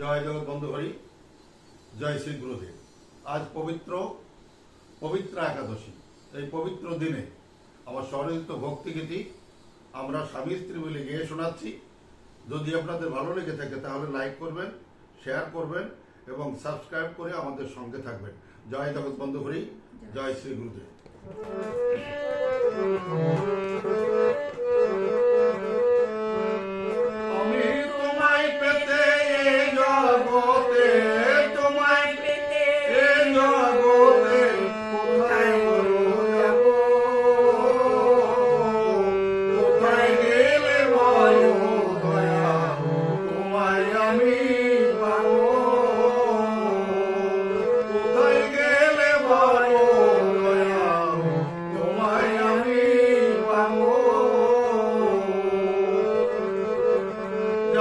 জয় জগৎ বন্ধু হরি, জয় শ্রী গুরুদেব। আজ পবিত্র পবিত্র একাদশী। এই পবিত্র দিনে আমার স্বরচিত ভক্তিগীতি আমরা স্বামী স্ত্রী মিলে গিয়ে শোনাচ্ছি। যদি আপনাদের ভালো লেগে থাকে তাহলে লাইক করবেন, শেয়ার করবেন এবং সাবস্ক্রাইব করে আমাদের সঙ্গে থাকবেন। জয় জগৎ বন্ধু হরি, জয় শ্রী গুরুদেব।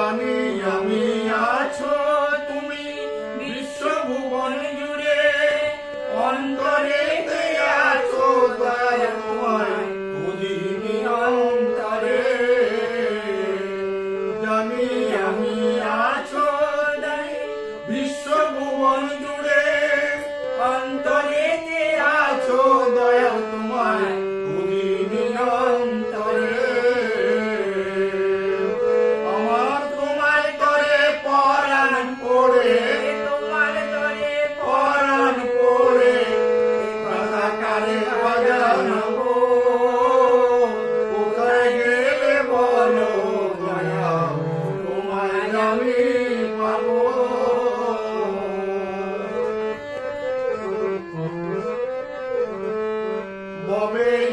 জানি আমি আছো তুমি বিশ্বভুবন জুড়ে অন্তরে আছো তোমায় খুঁজিনি অন্তরে। জানি ভবের